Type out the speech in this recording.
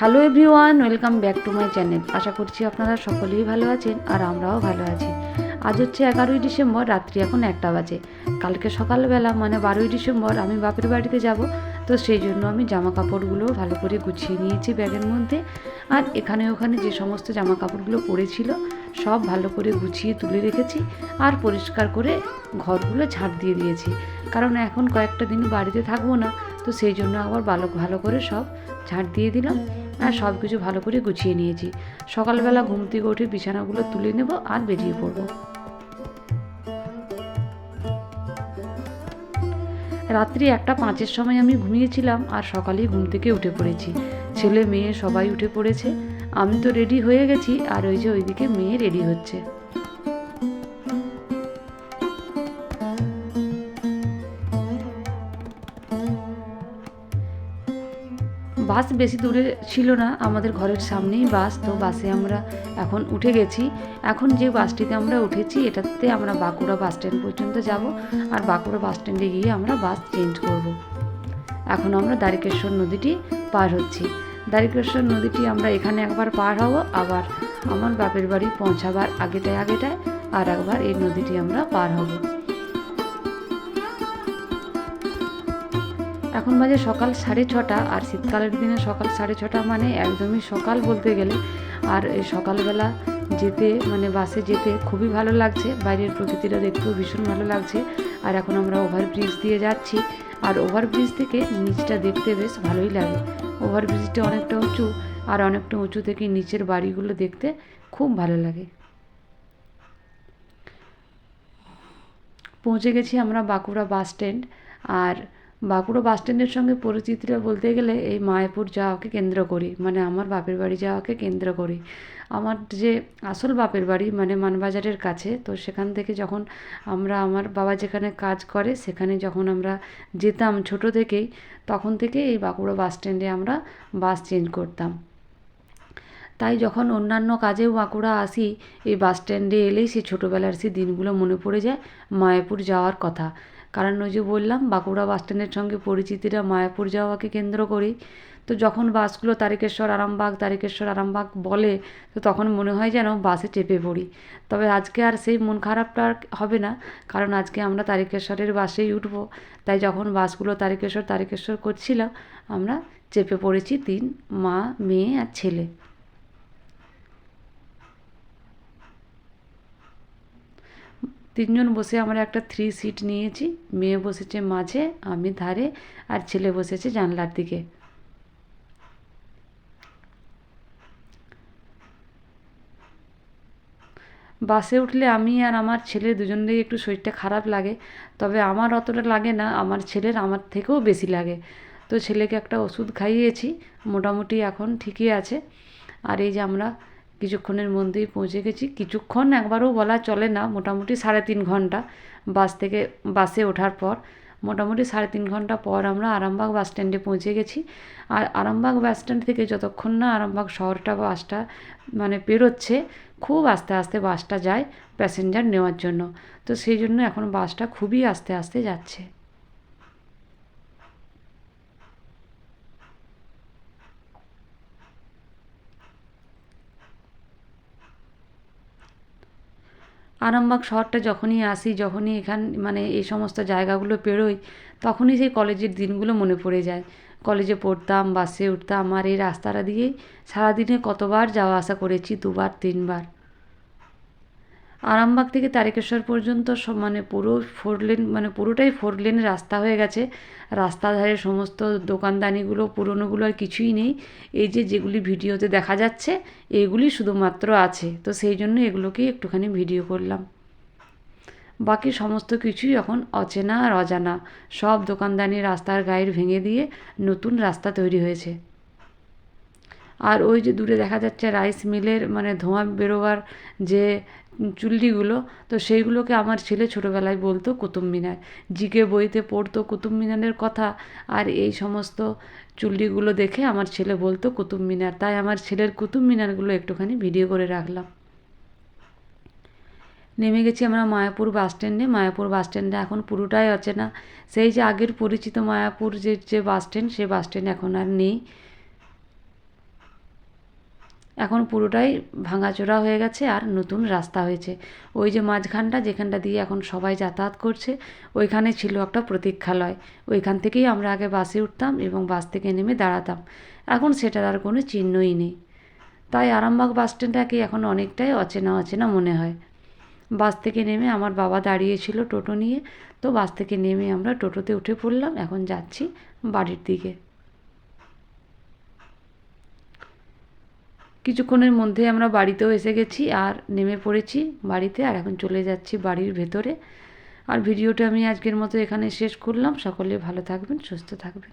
Hello everyone welcome back to my channel আশা করছি আপনারা সকলেই ভালো আছেন আর আমরাও ভালো আছি। আজ হচ্ছে এগারোই ডিসেম্বর, রাত্রি এখন একটা বাজে। কালকে সকালবেলা মানে বারোই ডিসেম্বর, আমি বাপের বাড়িতে যাব। তো সেই জন্য আমি জামা কাপড়গুলো ভালো করে গুছিয়ে নিয়েছি ব্যাগের মধ্যে। আর এখানে ওখানে যে সমস্ত জামা কাপড়গুলো পড়েছিল, সব ভালো করে গুছিয়ে তুলে রেখেছি আর পরিষ্কার করে ঘরগুলো ঝাঁট দিয়ে দিয়েছি। কারণ এখন কয়েকটা দিন বাড়িতে থাকব না, তো সেই জন্য আবার ভালো ভালো করে সব ঝাঁট দিয়ে দিলাম আর সব কিছু ভালো করে গুছিয়ে নিয়েছি। সকালবেলা ঘুম থেকে উঠে বিছানাগুলো তুলে নেব আর বেরিয়ে পড়ব। রাত্রি একটা পাঁচের সময় আমি ঘুমিয়েছিলাম আর সকালেই ঘুম থেকে উঠে পড়েছি। ছেলে মেয়ে সবাই উঠে পড়েছে। আমি তো রেডি হয়ে গেছি আর ওই যে ওইদিকে মেয়ে রেডি হচ্ছে। বাস বেশি দূরে ছিল না, আমাদের ঘরের সামনেই বাস, তো বাসে আমরা এখন উঠে গেছি। এখন যে বাসটিতে আমরা উঠেছি, এটাতে আমরা বাঁকুড়া বাস স্ট্যান্ড পর্যন্ত যাব আর বাঁকুড়া বাস স্ট্যান্ডে গিয়ে আমরা বাস চেঞ্জ করব। এখন আমরা দ্বারিকেশ্বর নদীটি পার হচ্ছি। দ্বারিকেশ্বর নদীটি আমরা এখানে একবার পার হব, আবার আমার বাপের বাড়ি পৌঁছাবার আগেটায় আগেটায়, আর একবার এই নদীটি আমরা পার হব। এখন বাজে সকাল সাড়ে ছটা আর শীতকালের দিনে সকাল সাড়ে ছটা মানে একদমই সকাল বলতে গেলে। আর এই সকালবেলা যেতে মানে বাসে যেতে খুবই ভালো লাগছে। বাইরের প্রকৃতিটা দেখতেও ভীষণ ভালো লাগছে। আর এখন আমরা ওভারব্রিজ দিয়ে যাচ্ছি। আর ওভারব্রিজ থেকে নিচটা দেখতে বেশ ভালোই লাগে। ওভারব্রিজটা অনেকটা উঁচু আর অনেকটা উঁচু থেকে নিচের বাড়িগুলো দেখতে খুব ভালো লাগে। পৌঁছে গেছি আমরা বাঁকুড়া বাস স্ট্যান্ড। আর বাঁকুড়া বাস স্ট্যান্ডের সঙ্গে পরিচিতিটা বলতে গেলে এই মায়াপুর যাওয়াকে কেন্দ্র করি মানে আমার বাপের বাড়ি যাওয়াকে কেন্দ্র করি। আমার যে আসল বাপের বাড়ি মানে মানবাজারের কাছে, তো সেখান থেকে যখন আমরা, আমার বাবা যেখানে কাজ করে, সেখানে যখন আমরা যেতাম ছোট থেকেই, তখন থেকে এই বাঁকুড়া বাস স্ট্যান্ডে আমরা বাস চেঞ্জ করতাম। তাই যখন অন্যান্য কাজেও বাঁকুড়া আসি, এই বাস স্ট্যান্ডে এলেই সেই ছোটোবেলার সেই দিনগুলো মনে পড়ে যায়, মায়াপুর যাওয়ার কথা। কারণ ওই যে বললাম, বাঁকুড়া বাস স্ট্যান্ডের সঙ্গে পরিচিতিরা মায়াপুর যাওয়াকে কেন্দ্র করেই তো যখন বাসগুলো তারকেশ্বর আরামবাগ তারকেশ্বর আরামবাগ বলে, তো তখন মনে হয় যেন বাসে চেপে পড়ি। তবে আজকে আর সেই মন খারাপটা আর হবে না, কারণ আজকে আমরা তারকেশ্বরের বাসেই উঠব। তাই যখন বাসগুলো তারকেশ্বর তারকেশ্বর করছিলাম, আমরা চেপে পড়েছি তিন মা, মেয়ে আর ছেলে। তিনজন বসে আমরা একটা থ্রি সিট নিয়েছি। মেয়ে বসেছে মাঝে, আমি ধারে, আর ছেলে বসেছে জানলার দিকে। বাসে উঠলে আমি আর আমার ছেলে দুজনেরই একটু শরীরটা খারাপ লাগে, তবে আমার অতটা লাগে না, আমার ছেলের আমার থেকেও বেশি লাগে। তো ছেলেকে একটা ওষুধ খাইয়েছি, মোটামুটি এখন ঠিকই আছে। আর এই যে আমরা কিছুক্ষণের মধ্যেই পৌঁছে গেছি। কিছুক্ষণ একবারও বলা চলে না, মোটামুটি সাড়ে তিন ঘণ্টা বাস থেকে, বাসে ওঠার পর। মোটামুটি সাড়ে তিন ঘণ্টা পর আমরা আরামবাগ বাস স্ট্যান্ডে পৌঁছে গেছি। আর আরামবাগ বাস স্ট্যান্ড থেকে যতক্ষণ না আরামবাগ শহরটা বাসটা মানে পেরোচ্ছে, খুব আস্তে আস্তে বাসটা যায় প্যাসেঞ্জার নেওয়ার জন্য। তো সেই জন্য এখন বাসটা খুবই আস্তে আস্তে যাচ্ছে। আরামবাগ শহরটা যখনই আসি, যখনই এখান মানে এই সমস্ত জায়গাগুলো পেরোই, তখনই সেই কলেজের দিনগুলো মনে পড়ে যায়। কলেজে পড়তাম, বাসে উঠতাম, আর এই রাস্তাটা দিয়েই সারাদিনে কতবার যাওয়া আসা করেছি, দুবার, তিনবার। আরামবাগ থেকে তারকেশ্বর পর্যন্ত সব মানে পুরো ফোর লেন মানে পুরোটাই ফোর লেনের রাস্তা হয়ে গেছে। রাস্তার ধারে সমস্ত দোকানদানিগুলো, পুরনোগুলো আর কিছুই নেই। এই যে যেগুলি ভিডিওতে দেখা যাচ্ছে এইগুলি শুধুমাত্র আছে। তো সেই জন্য এগুলোকেই একটুখানি ভিডিও করলাম। বাকি সমস্ত কিছুই এখন অচেনা আর অজানা। সব দোকানদানি রাস্তার গায়ের ভেঙে দিয়ে নতুন রাস্তা তৈরি হয়েছে। আর ওই যে দূরে দেখা যাচ্ছে রাইস মিলের মানে ধোঁয়া বেরোবার যে চুল্লিগুলো তো সেইগুলোকে আমার ছেলে ছোটোবেলায় বলতো কুতুব মিনার। জিকে বইতে পড়তো কুতুব মিনারের কথা আর এই সমস্ত চুল্লিগুলো দেখে আমার ছেলে বলতো কুতুব মিনার। তাই আমার ছেলের কুতুব মিনারগুলো একটুখানি ভিডিও করে রাখলাম। নেমে গেছি আমরা মায়াপুর বাস স্ট্যান্ডে। মায়াপুর বাস স্ট্যান্ডে এখন পুরোটাই অচেনা। সেই যে আগের পরিচিত মায়াপুর যে যে বাস স্ট্যান্ড, সে বাস স্ট্যান্ড এখন আর নেই। এখন পুরোটাই ভাঙাচোরা হয়ে গেছে আর নতুন রাস্তা হয়েছে। ওই যে মাঝখানটা, যেখানটা দিয়ে এখন সবাই যাতায়াত করছে, ওইখানে ছিল একটা প্রতীক্ষালয়। ওইখান থেকেই আমরা আগে বাসে উঠতাম এবং বাস থেকে নেমে দাঁড়াতাম। এখন সেটার আর কোনো চিহ্নই নেই। তাই আরামবাগ বাস স্ট্যান্ডটাকে এখন অনেকটাই অচেনা অচেনা মনে হয়। বাস থেকে নেমে আমার বাবা দাঁড়িয়েছিল টোটো নিয়ে। তো বাস থেকে নেমে আমরা টোটোতে উঠে পড়লাম। এখন যাচ্ছি বাড়ির দিকে। কিছুক্ষণের মধ্যে আমরা বাড়িতেও এসে গেছি আর নেমে পড়েছি বাড়িতে আর এখন চলে যাচ্ছি বাড়ির ভেতরে। আর ভিডিওটা আমি আজকের মতো এখানে শেষ করলাম। সকলে ভালো থাকবেন, সুস্থ থাকবেন।